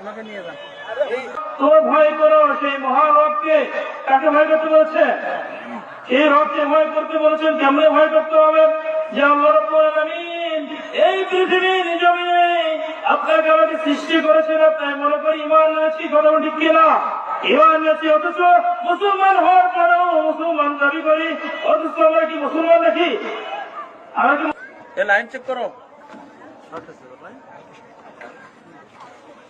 ওনাকে নিয়ে যান। তো ভয় করো সেই মহারবকে কাকে ভয় করতে বলছে? সেই রবকে ভয় করতে বলেছেন কেমনে ভয় করতে হবে? যে আল্লাহ রাব্বুল আলামিন এই পৃথিবীর জমিনে আপনাকে আমাকে সৃষ্টি করেছেন আপনার মনে করি ইমান আছি কথা ঠিক কিনা? ইমান আছি অথচ মুসলমান হওয়ার পরেও মুসলমান দাবি করি অথচ আমরা কি মুসলমান নাকি? লাইন চেক করো।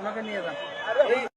ওনাকে নিয়ে যান।